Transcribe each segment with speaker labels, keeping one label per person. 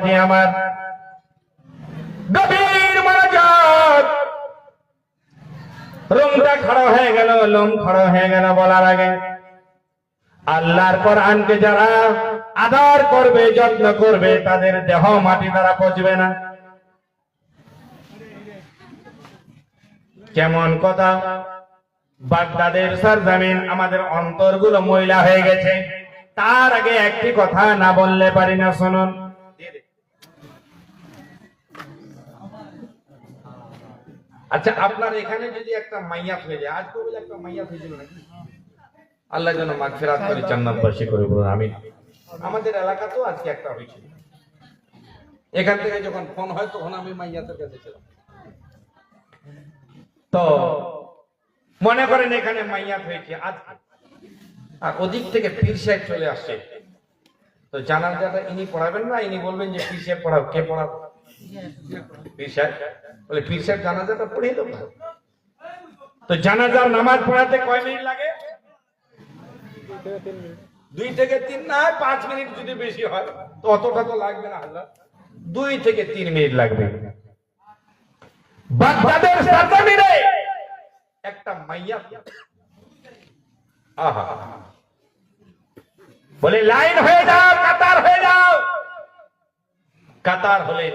Speaker 1: বাবাজি আমার গভীর মনোযোগ। রুমটা খাড়া হয়ে গেল, লোম খাড়া হয়ে গেল বলার আগে। আল্লাহর কোরআনকে যারা আদর করবে, যত্ন করবে, তাদের দেহ মাটি দ্বারা পচবে না। কেমন কথা? বাগদাদের সরজমিন আমাদের অন্তরগুলো ময়লা হয়ে গেছে। তার আগে একটি কথা না বললে পারি না, শুনুন। আচ্ছা আপনার এখানে যদি একটা মাইয়াত হয়ে যায় আজকে বলে একটা মাইয়াত হয়েছিল নাকি? আল্লাহ যেন মাগফিরাত করে জান্নাতবাসী করে বলুন আমি আমাদের এলাকাতেও আজকে একটা হয়েছিল। এখান থেকে যখন ফোন হয় তখন আমি মাইয়াতের কাছে ছিলাম। তো মনে করেন এখানে মাইয়াত হয়েছে আজ। আর ওদিক থেকে পীর সাহেব চলে আসছে। তো জানাজাটা ইনি পড়াবেন না? ইনি বলবেন যে পীর সাহেব পড়াও কে পড়াবো? বলে পীর জানাজাটা পড়িয়ে দেবো। তো জানাজার নামাজ পড়াতে কয় মিনিট লাগে? দুই থেকে তিন না পাঁচ মিনিট যদি বেশি হয়, তো অতটা তো লাগবে না হাজার দুই থেকে তিন মিনিট লাগবে। একটা মাইয়া। বলে, লাইন হয়ে যাও, কাতার হয়ে যাও। কাতার হলেন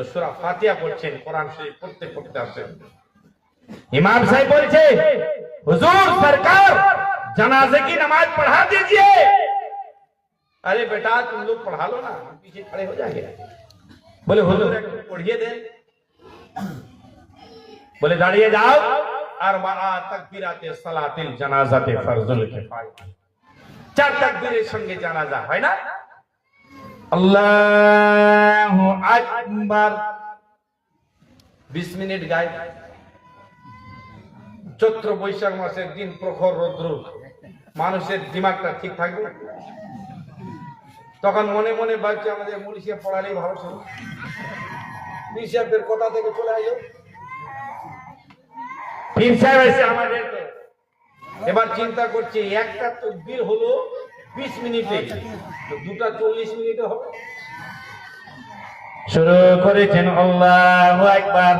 Speaker 1: তো সুরা ফাতিয়া পড়ছেন কোরআন শরীফ পড়তে পড়তে আসেন ইমাম সাহেব বলছে হুজুর সরকার जनाजे की नमाज पढ़ा दीजिए अरे बेटा तुम लोग पढ़ा लो ना हम पीछे खड़े हो जाएंगे बोले हुजूर पढ़िए दे बोले दाड़िए जाओ अरबारा तकबीराते सलातिल जनाजाते फर्जुल किफाया চার তাকবীরের সঙ্গে জানাজা হয় না আল্লাহু আকবার। 20 মিনিট গায় চৈত্র বৈশাখ মাসের দিন প্রখর রৌদ্র। মানুষের দিমাগটা ঠিক থাকবে? তখন মনে মনে ভাবছে, আমাদের মুলিশিয়া পড়ালেই ভালো ছিল। পিসাবের কথা থেকে চলে আসো পীর সাহেব এসে আমাদের এবার চিন্তা করছি, একটা তকবীর হলো বিশ মিনিটে। দুটা চল্লিশ মিনিটে হবে। শুরু করেছেন আল্লাহু আকবার।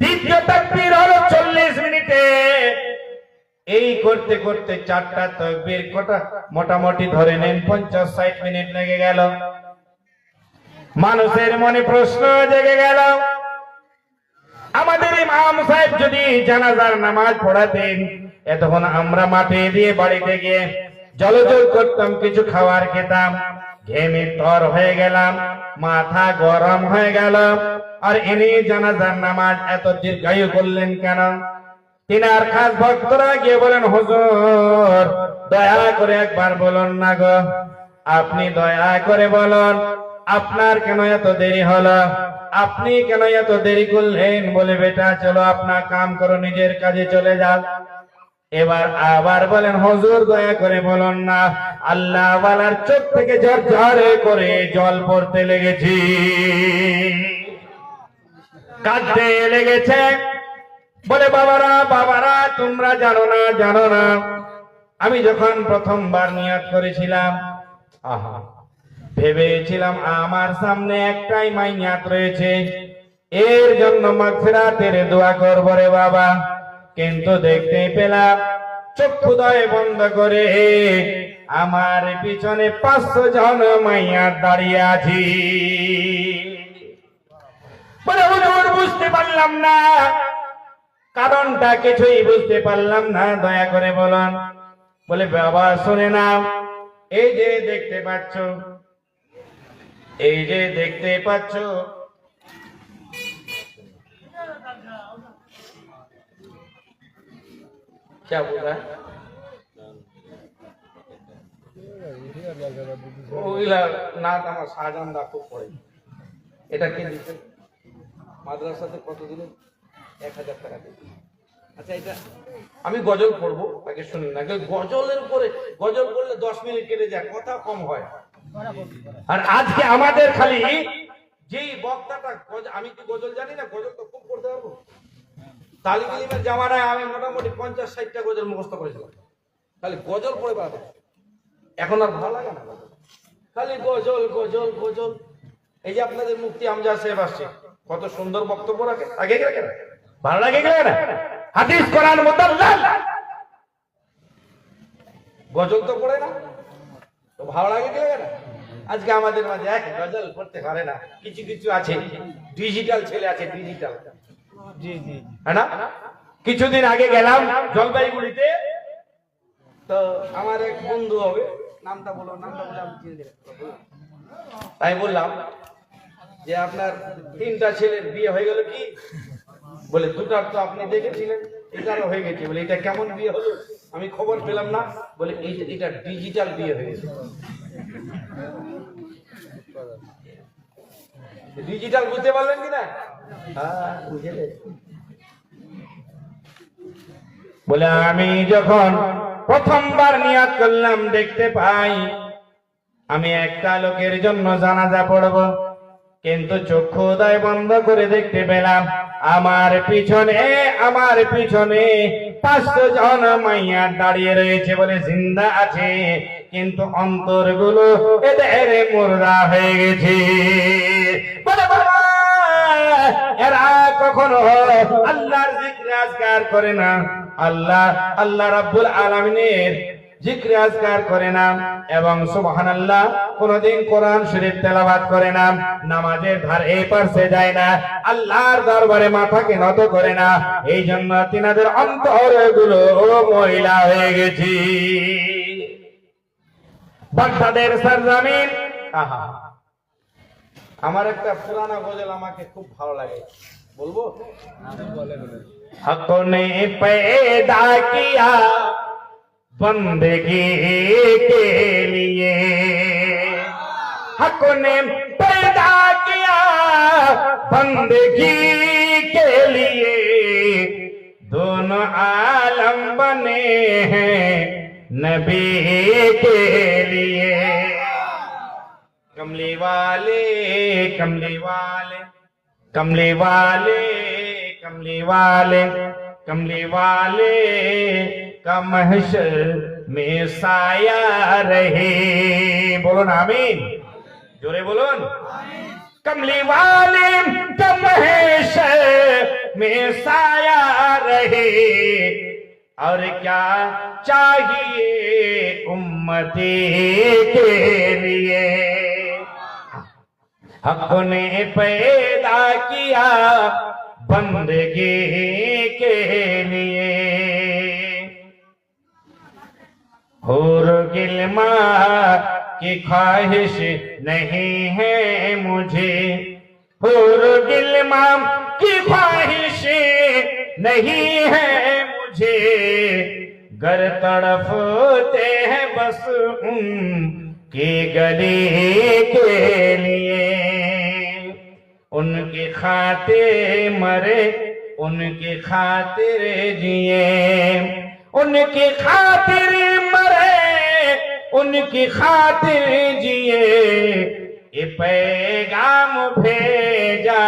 Speaker 1: দ্বিতীয় তাকবীর হলো চল্লিশ মিনিটে। এই করতে করতে চারটা তকবীর কটা? মোটামুটি ধরে নেন, পঞ্চাশ, ষাট মিনিট লেগে গেল। মানুষের মনে প্রশ্ন জেগে গেল, আমাদের ইমাম সাহেব যদি জানাজার নামাজ পড়াতেন, এতক্ষণ আমরা মাঠে দিয়ে বাড়িতে গিয়ে জলযোগ করতাম, কিছু খাবার খেতাম। ঘেমে তর হয়ে গেলাম, মাথা গরম হয়ে গেল। আর ইনি জানাজার নামাজ এত দীর্ঘায়ু করলেন কেন? তিনার খাস ভক্তরা গিয়ে বলেন, হুজুর, দয়া করে একবার বলুন না গো। আপনি দয়া করে বলুন, আপনার কেন এত দেরি হলো? আপনি কেন এত দেরি করলেন বলে বেটা, চলো আপনার কাম করো, নিজের কাজে চলে যাও। এবার আবার বলেন, হুজুর, দয়া করে বলুন না আল্লাহ ওয়ালার চোখ থেকে ঝর ঝরে করে জল পড়তে লেগেছি। কাঁদতে লেগেছে। বলে, বাবারা বাবারা, তোমরা জানো না জানো না। আমি যখন প্রথমবার নিয়াত করেছিলাম, আহা, ভেবেছিলাম আমার সামনে একটাই মাইয়াত রয়েছে। এর জন্য মাগফিরাতের দোয়া করব রে বাবা। কিন্তু দেখতে পেলাম চক্ষুদয় বন্ধ করে আমার পিছনে পাঁচশো জন মাইয়াত দাঁড়িয়ে আছি। বুঝতে পারলাম না। কারণটা কিছুই বুঝতে পারলাম না, দয়া করে বলুন। বলে, বাবা, শুনে নাও এই যে দেখতে পাচ্ছ, এই যে দেখতে পাচ্ছ क्या बोल रहा है ওইলা নাট আমার শাহজাহান দা খুব পড়ে এটা কি দিচ্ছে
Speaker 2: মাদ্রাসাতে কত দিলেন এক হাজার টাকা দিলেন আচ্ছা এটা আমি গজল পড়বো আগে শুনুন না গজলের উপরে গজল করলে দশ মিনিট কেটে যায় কথা কম হয়
Speaker 1: আর আজকে আমাদের খালি
Speaker 2: যেই বক্তাটা গজ- আমি কি গজল জানি না গজল তো খুব করতে পারবো তালিম জামানায় আমি মোটামুটি পঞ্চাশ, ষাটটা গজল মুখস্থ করেছিলাম। খালি গজল পড়ে বেড়াতে এখন আর ভালো লাগে না খালি গজল গজল গজল। এই যে আপনাদের মুক্তি আমজাদ সাহেব আসছে, কত সুন্দর বক্তব্য রাখে। আগে রাখে
Speaker 1: ভালো লাগে গেলে না? হাদিস, কোরআন মোতাল্লাল
Speaker 2: গজল তো পড়ে না। তো ভালো লাগে লাগে না? আজকে আমাদের মাঝে এক গজল পড়তে পারে না। কিছু কিছু আছে। ডিজিটাল ছেলে আছে, ডিজিটাল।
Speaker 1: কিছুদিন আগে গেলাম জলপাইগুড়িতে।
Speaker 2: তো আমার এক বন্ধু হবে, নামটা বলো, নামটা আমি বললাম যে আপনার তিনটা ছেলের বিয়ে হয়ে গেল কি? বলে, দুটার তো আপনি দেখেছিলেন এটারও হয়ে গেছে। বলে, এটা কেমন বিয়ে হলো? আমি খবর পেলাম না। বলে, এই এটা ডিজিটাল বিয়ে হয়ে গেছে। ডিজিটাল বুঝতে পারলেন কি না? বুঝে
Speaker 1: বলে, আমি যখন প্রথমবার নিয়াত করলাম, দেখতে পাই আমি একটা লোকের জন্য জানাজা পড়ব। কিন্তু চক্ষু উদয় বন্ধ করে দেখতে পেলাম, আমার পিছনে আমার পিছনে পাঁচশো জন মাইয়া দাঁড়িয়ে রয়েছে বলে জিন্দা আছে। কিন্তু অন্তরগুলো এদের মুর্দা হয়ে গেছে। বলে, বাবা কখনো আল্লাহর জিক্র আজকার করে না। আল্লাহ আল্লাহ রাব্বুল আলামিনের জিক্র আজকার করে না এবং সুবহানাল্লাহ কোনদিন কোরআন শরীফ তেলাওয়াত করে না, নামাজের ধার এই পাশে যায় না, আল্লাহর দরবারে মাথাকে নত করে না। এই জন্য তিনাদের অন্তরগুলো মহিলা হয়ে গেছি। বাগদাদের সরজমিন, আহা।
Speaker 2: আমার একটা পুরানা গজল আমাকে খুব ভালো লাগে। बोलबो।
Speaker 1: हक ने पैदा किया बंदगी के लिए। हक ने पैदा किया बंदगी के लिए। दोनों आलम बने हैं नबी के लिए। कमली वाले कमली वाले। कमली वाले कमली वाले कमली वाले, का महशर में साया रहे। बोलो ना, आमीन। जोरे बोलो। कमली वाले, का महशर में साया रहे। और क्या चाहिए उम्मती के लिए? हक ने पैदा किया बंदगी के लिए। हूर गिलमा की ख्वाहिश नहीं है मुझे। हूर गिलमा की ख्वाहिश नहीं है मुझे। घर तड़फते हैं बस उन की गली के लिए। उनकी खातिर मरे, उनकी खातिर जिए। उनकी खातिर मरे, उनकी खातिर जिए। ये पैगाम भेजा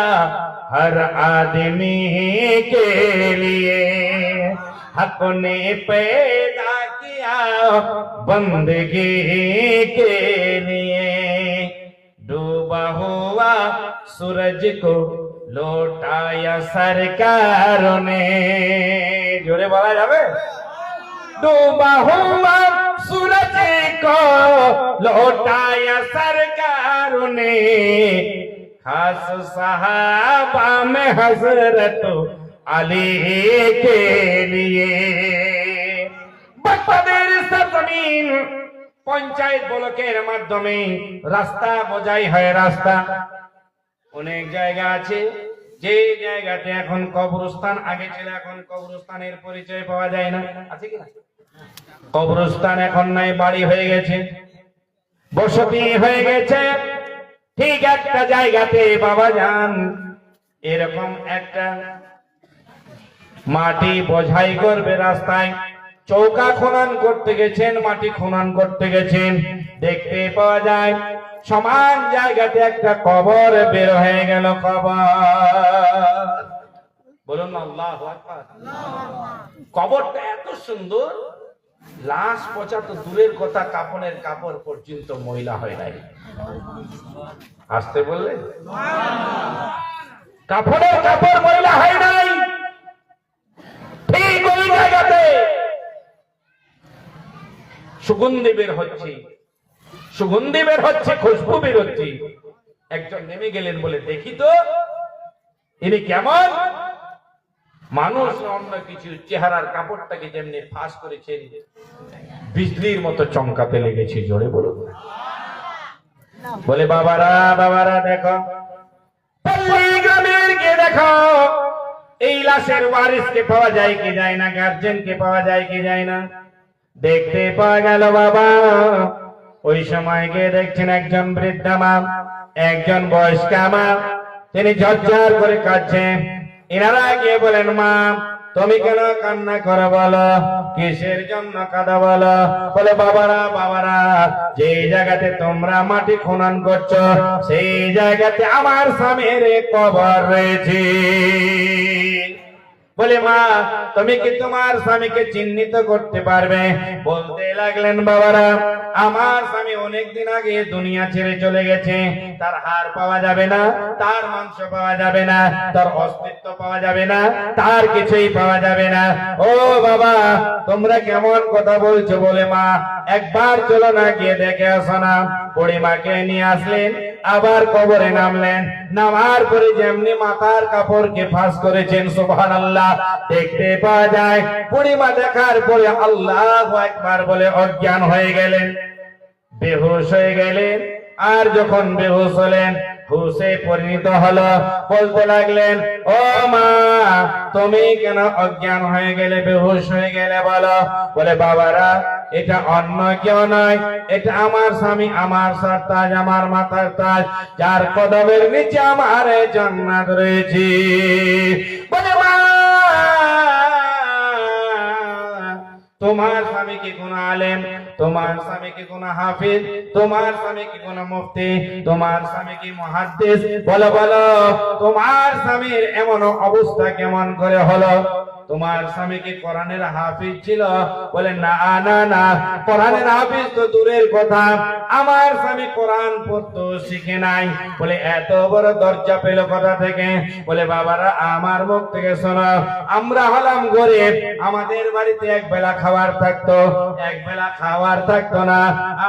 Speaker 1: हर आदमी के लिए। हक ने पैदा किया बंदगी के लिए। हुआ हुआ सूरज को लौटाया सरकार ने। जोरे बोला जावे। डूबा हुआ सूरज को लौटाया सरकार ने। खास सहाबा में हज़रत अली के लिए। बदर ज़मीन পঞ্চায়েত ব্লকের মাধ্যমে রাস্তা বোঝাই হয় রাস্তা। অনেক জায়গা আছে, যে জায়গাতে এখন কবরস্থান, আগে ছিল এখন কবরস্থানের পরিচয় পাওয়া যায় না। আছে কি না? কবরস্থান এখন নাই, বাড়ি হয়ে গেছে। বসতি হয়ে গেছে, ঠিক একটা জায়গাতে বাবা যান। এরকম একটা মাটি বোঝাই করবে রাস্তায়। চৌকা খনন করতে গেছেন, মাটি খনন করতে গেছেন। দেখতে পাওয়া যায়, সমান জায়গাতে একটা কবর বের হয়ে গেল কবর। কবরটা এত সুন্দর, লাশ পচা তো দূরের কথা, কাপনের কাপড় পর্যন্ত মহিলা হয় নাই। আসতে বললে? কাপড়ের কাপড় মহিলা হয় নাই। ঠিক ওই জায়গাতে সুগন্ধি বের হচ্ছে। সুগন্ধি বের হচ্ছে, খুশবু বের হচ্ছে। একজন নেমে গেলেন বলে, দেখি তো, ইনি কেমন? মানুষ অন্য কিছু, চেহারার কাপড়টাকে যেমনি ফাঁস করেছেন, বিজলির মতো চমকাতে লেগেছে, জোরে বলুন। বলে, বাবারা বাবারা, দেখো। গ্রামের গিয়ে দেখো? এই লাশের ওয়ারিসকে পাওয়া যায় কি যায় না? গার্জেনকে পাওয়া যায় কি যায় না? দেখতে পাওয়া গেল বাবা। ওই সময় গিয়ে দেখছেন একজন বৃদ্ধা মা, একজন বয়স্কা মা। তিনি ঝরঝর করে কাঁদছেন। এনারা গিয়ে বলেন, মা, তুমি কেন কান্না করে বলো? কিসের জন্য কাঁদা বলো? বলে, বাবারা বাবারা যে জায়গাতে তোমরা মাটি খনন করছ, সেই জায়গাতে আমার স্বামীর কবর রয়েছে। বলে, মা, তুমি কি তোমার স্বামীকে চিহ্নিত করতে পারবে? বলতে লাগলেন বাবারা, আমার স্বামী অনেকদিন আগে দুনিয়া ছেড়ে চলে গেছে। তার হার পাওয়া যাবে না, তার মাংস পাওয়া যাবে না, তার অস্তিত্ব পাওয়া যাবে না, তার কিছুই পাওয়া যাবে না। ও বাবা, তোমরা কেমন কথা বলছো বলে, মা, একবার চলো না, গিয়ে দেখে আসো না। বুড়িমাকে নিয়ে আসলেন। আবার কবরে নামলেন। নামার পরে যেমনি মাথার কাপড় কে ফাঁস করেছেন সুবহান আল্লাহ দেখতে পাওয়া যায়, পূর্ণিমা দেখার পরে আল্লাহ একবার বলে অজ্ঞান হয়ে গেলেন, বেহোশ হয়ে গেলেন। আর যখন বেহুশ হলেন হুসে পরিণত হলো। বলতে লাগলেন, ও মা, তুমি কেন অজ্ঞান হয়ে গেলে, বেহুশ হয়ে গেলে বলো? বলে, বাবারা, এটা অন্য কেউ নয়। এটা আমার স্বামী, আমার সারতাজ আমার মাথার তাজ, যার কদমের নিচে আমার জান্নাত রয়েছে। বলে, মা তোমার স্বামী কি কোন আলেম? তোমার স্বামী কি কোন হাফিজ? তোমার স্বামী কি কোন মুফতি? তোমার স্বামী কি মুহাদ্দিস? বলো বলো, তোমার স্বামীর এমন অবস্থা কেমন করে হলো? তোমার স্বামী কি কোরআনের হাফিজ ছিল? বলে, না না না, কোরআনের হাফিজ তো দূরের কথা। আমার স্বামী কোরআন পড়তে শিখে নাই। বলে, এত বড় দরজা পেল কথা থেকে? বলে, বাবারা, আমার মুখ থেকে শোনো। আমরা হলাম গরিব। আমাদের বাড়িতে এক বেলা খাবার থাকতো। এক বেলা খাবার থাকতো না।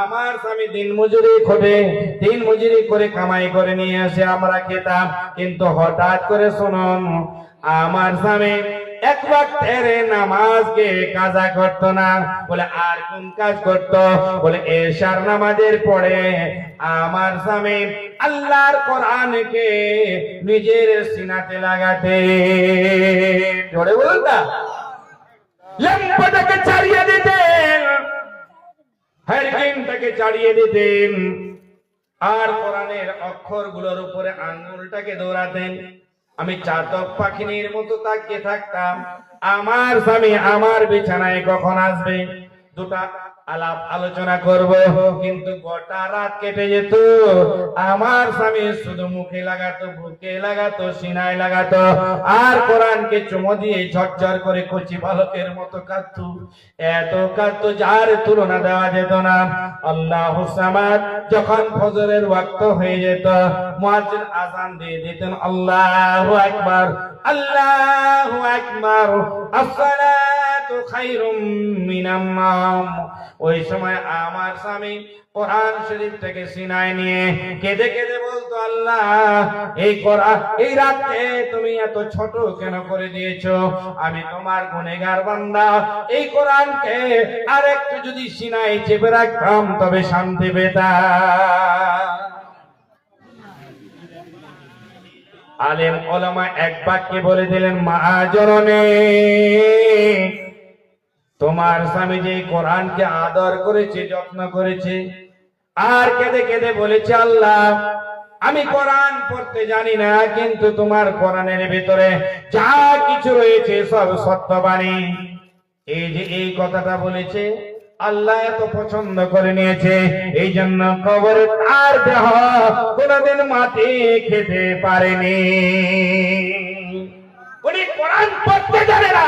Speaker 1: আমার স্বামী দিন মজুরি খোটে দিন মজুরি করে কামাই করে নিয়ে এসে আমরা খেতাম। কিন্তু হঠাৎ করে শুনুন, আমার স্বামী আমার স্বামী আল্লাহর কোরআনকে নিজের সিনাতে লাগাতে। জোরে বলুন না ল্যাম্পটাকে ছাড়িয়ে দিতেন। হ্যারিকেনটাকে ছাড়িয়ে দিতেন। আর কোরআনের অক্ষরগুলোর উপরে আঙ্গুলটাকে দৌড়াতেন। আমি চাতক পাখিনীর মতো তাকিয়ে থাকতাম। আমার স্বামী আমার বিছানায় কখন আসবে? দুটা আলাপ আলোচনা করব, কিন্তু গোটা রাত কেটে যেত। আমার স্বামী শুধু মুখে লাগাতো, বুকে লাগাতো, সিনায় লাগাতো, আর কোরআনকে চুমো দিয়ে ঝরঝর করে কচি বালকের মতো কাঁদতো। এত কাঁদতো যার তুলনা দেওয়া যেত না। আল্লাহ সামাদ যখন ফজরের ওয়াক্ত হয়ে যেত, মুয়াজ্জিন আজান দিয়ে দিতেন, আল্লাহু আকবার আল্লাহু আকবার, আসসালাতু ওই সময় আমার স্বামী কোরআন নিয়ে কেঁদে কেঁদে বলতো, আল্লাহ, এই কোরআন, এই রাতে তুমি এত ছোট কেন করে দিয়েছ? আমি তোমার গুনেগার বান্দা। এই কোরআনকে আর একটু যদি সিনায় চেপে রাখতাম, তবে শান্তি পেতাম। আলেম ওলামা এক বাক্যে বলে দিলেন, মা জননে তোমার স্বামী যে কোরআনকে আদর করেছে, যত্ন করেছে। আর কেঁদে কেঁদে বলেছে, আল্লাহ, আমি কোরআন পড়তে জানি না, কিন্তু তোমার কোরআনের ভিতরে যা কিছু রয়েছে সব সত্যবাণী। এই যে এই কথাটা বলেছে, আল্লাহ এত পছন্দ করে নিয়েছে এই জন্য কবরে তার দেহ কোনদিন মাটি খেতে পারেনি। উনি কোরআন পড়তে জানে না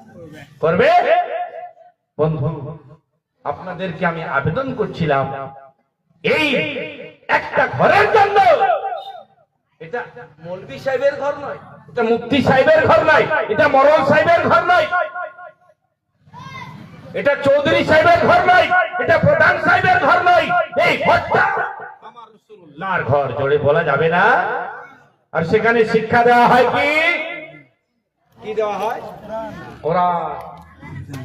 Speaker 1: করবে? বন্ধু, আপনাদেরকে আমি আবেদন করছিলাম, এই একটা ঘরের জন্য। এটা মৌলবি সাহেবের ঘর নয়, এটা মুফতি সাহেবের ঘর নয়, এটা মরল সাহেবের ঘর নয়। এটা চৌধুরী সাহেবের ঘর নয়, এটা প্রধান সাহেবের ঘর নয়। এই ঘরটা আমার ঘর, জোরে বলা যাবে না। আর সেখানে শিক্ষা দেওয়া হয় কি?
Speaker 2: কি দেওয়া হয়?
Speaker 1: কোরআন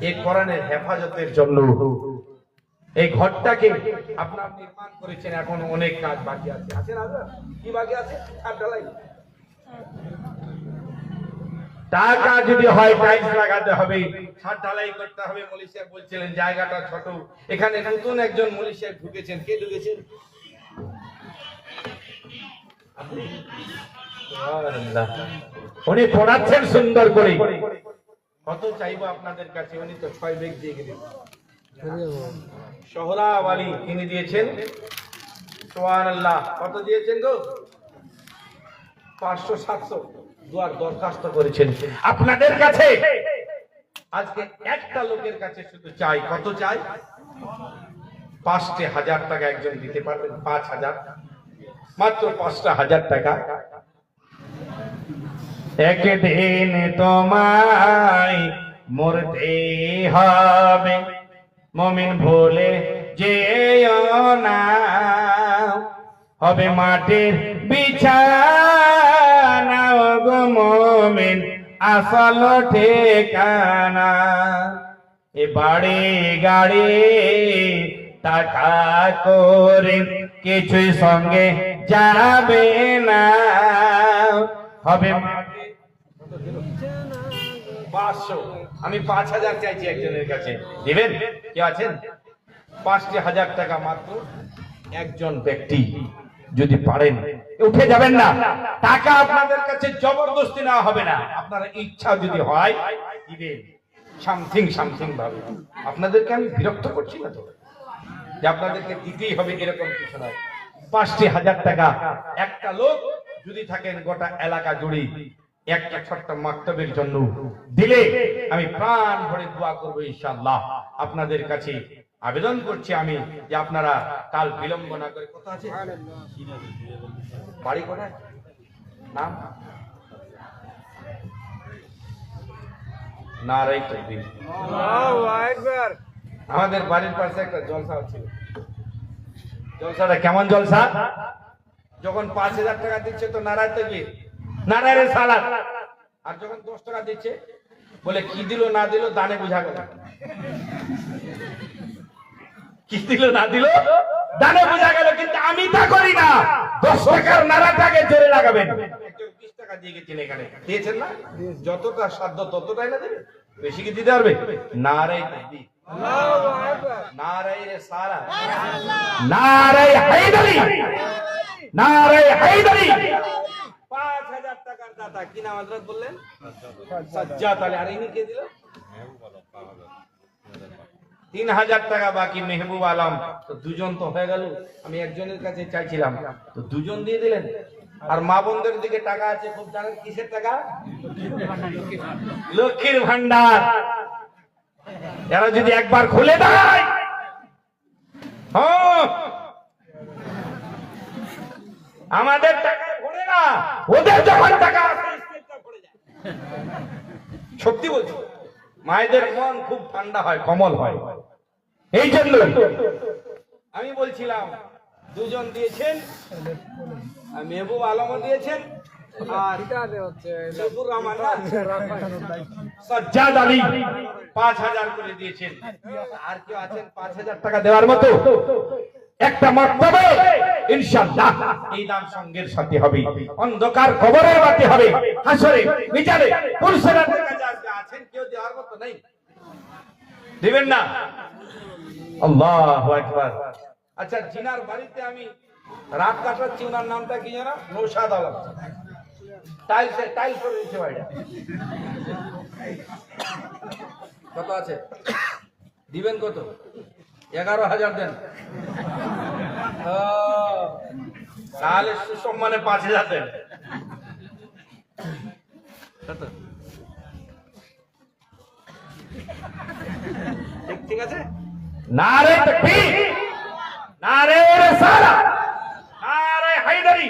Speaker 1: এই কোরআনের হেফাজতের জন্য এই ঘরটাকে আপনার নির্মাণ করেছেন, এখন অনেক কাজ বাকি আছে।
Speaker 2: আছে কি বাকি আছে?
Speaker 1: টাকা যদি হয়, টাইলস লাগাতে হবে ছাদ ঢালাই করতে হবে। মলি সাহেব বলছিলেন, জায়গাটা ছোট।
Speaker 2: এখানে নতুন একজন মলি সাহেব ঢুকেছেন। কে ঢুকেছেন?
Speaker 1: উনি পড়াচ্ছেন সুন্দর করে। কত চাইব আপনাদের কাছে? উনি তো ছয় বেগ দিয়ে গেলেন। শহরাওয়ালি তিনি দিয়েছেন। সোহান আল্লাহ কত দিয়েছেন গো? পাঁচশো সাতশো। দুয়ার দরখাস্ত করেছেন। আপনাদের কাছে? আজকে একটা লোকের কাছে শুধু চাই। কত চাই? পাঁচটি হাজার টাকা একজন দিতে পারবেন পাঁচ হাজার। মাত্র পাঁচটা হাজার টাকা। একদিন তোমায় মরতে হবে। মমিন ভুলে যেও না। হবে মাটির বিছানা গো মমিন, আসল ঠিকানা। এ বাড়ি গাড়ি টাকা করে কিছুই সঙ্গে যাবে না। হবে পাঁচশো। আমি পাঁচ হাজার চাইছি একজনের কাছে। দিবেন? কে আছেন? পাঁচটি হাজার টাকা মাত্র একজন ব্যক্তি যদি পারেন, উঠে যাবেন না। টাকা আপনাদের কাছে জবরদস্তি নেওয়া হবে না। আপনার ইচ্ছা যদি হয়, দিবেন। সামথিং সামথিং ভাবে। আপনাদেরকে আমি বিরক্ত করছি না তো? যে আপনাদেরকে দিতেই হবে এরকম কিছু নয়। পাঁচটি হাজার টাকা। একটা লোক যদি থাকেন গোটা এলাকা জুড়ে একটা ছোট্ট মাক্তবের জন্য দিলে আমি প্রাণ ভরে দোয়া করব ইনশাল্লাহ আপনাদের কাছে আবেদন করছি আমি যে আপনারা কাল বিলম্ব না করে কথা আছে বাড়ি কোথায়? নাম? নারাই তকবীর আমাদের বাড়ির পাশে একটা জলসা হচ্ছিল জলসাটা কেমন জলসা? যখন পাঁচ হাজার টাকা দিচ্ছে তো নারায় থেকে নারায়ণের সালাদ আর যখন দশ টাকা দিচ্ছে বলে কি দিল না দিল দানে বুঝা গেল। কি দিল না দিল? দানে বুঝা গেল কিন্তু আমি তা করি না। দশ টাকার নারাটাকে জোরে লাগাবেন। বিশ টাকা দিয়ে গেছেন এখানে। দিয়েছেন না? যতটা সাধ্য ততটাই না দেবে? বেশি কি দিতে পারবে? নারাই নারাই রে সারা নারাই হায়দারি নারাই
Speaker 2: টাকার দাতা কি নাম হজরত বললেন? সাজ্জাদ আলী। আর ইনি কে দিল?
Speaker 1: তিন হাজার টাকা বাকি মেহবুব আলম। তো দুজন তো হয়ে গেল আমি একজনের কাছে চাইছিলাম। তো দুজন দিয়ে দিলেন। আর মা বোনদের দিকে টাকা আছে খুব জানেন কিসের টাকা? লক্ষ্মীর ভান্ডার। এরা যদি একবার খুলে দেয় হ্যাঁ, আমাদের টাকা ওদের যখন টাকা। সত্যি বলছি, মায়েদের মন খুব ঠান্ডা হয়, কমল হয় এই জন্য আমি বলছিলাম, দুজন দিয়েছেন
Speaker 2: মেহবুব আলমও দিয়েছেন, আর রহমান
Speaker 1: সজ্জাদ আলী পাঁচ হাজার করে দিয়েছেন
Speaker 2: আর কেউ আছেন পাঁচ হাজার
Speaker 1: টাকা দেওয়ার মতো একটা মর্তবে ইনশাআল্লাহ, এই দাম সঙ্গের সাথে হবে। অন্ধকার কবরের বাতি হবে, হাসরে, বিচারে, পুরুষেরা
Speaker 2: আছেন, কেউ দেওয়ার মতো নেই।
Speaker 1: দিবেন না? আল্লাহু আকবার।
Speaker 2: আচ্ছা জিনার বাড়িতে আমি রাত কাটাচ্ছি, ওনার নামটা কি জানো নৌসাদ আলম। টাইলস টাইলস করে দিচ্ছে বাড়িটা। কত আছে? দিবেন কত? এগারো হাজার দেন। তাহলে সুসম্মানে পাঁচ হাজার দেন। ঠিক ঠিক আছে?
Speaker 1: নারে তাকবীর নারে রিসালাত নারে হায়দারি।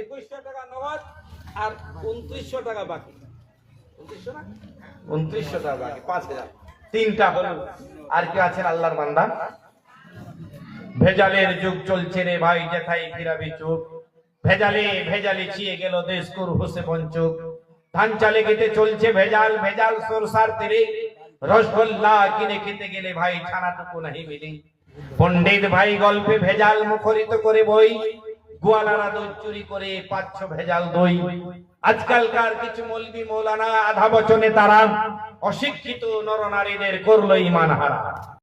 Speaker 2: একুশশো টাকা নগদ আর উনত্রিশশো টাকা বাকি। উনত্রিশশো না? উনত্রিশশো টাকা বাকি পাঁচ হাজার।
Speaker 1: তিনটা হলো, আর কি আছেন আল্লাহর বান্দা? ভেজালের যুগ চলছে রে ভাই যেথাই ফিরাবি চুপ। ভেজালে ভেজালে চিয়ে গেল দেশ কুর হুসে পঞ্চুক। ধান চালে খেতে চলছে ভেজাল ভেজাল সরসার তেরে রসগোল্লা কিনে খেতে গেলে ভাই ছানাটুকু নাহি মিলি। পণ্ডিত ভাই গল্পে ভেজাল মুখরিত করে বই। গোয়ালারা দই চুরি করে পাচ্ছ ভেজাল দই। আজকালকার কিছু মলবি মৌলানা আধা বচনে তারা অশিক্ষিত নরনারীদের করল ইমান হারা।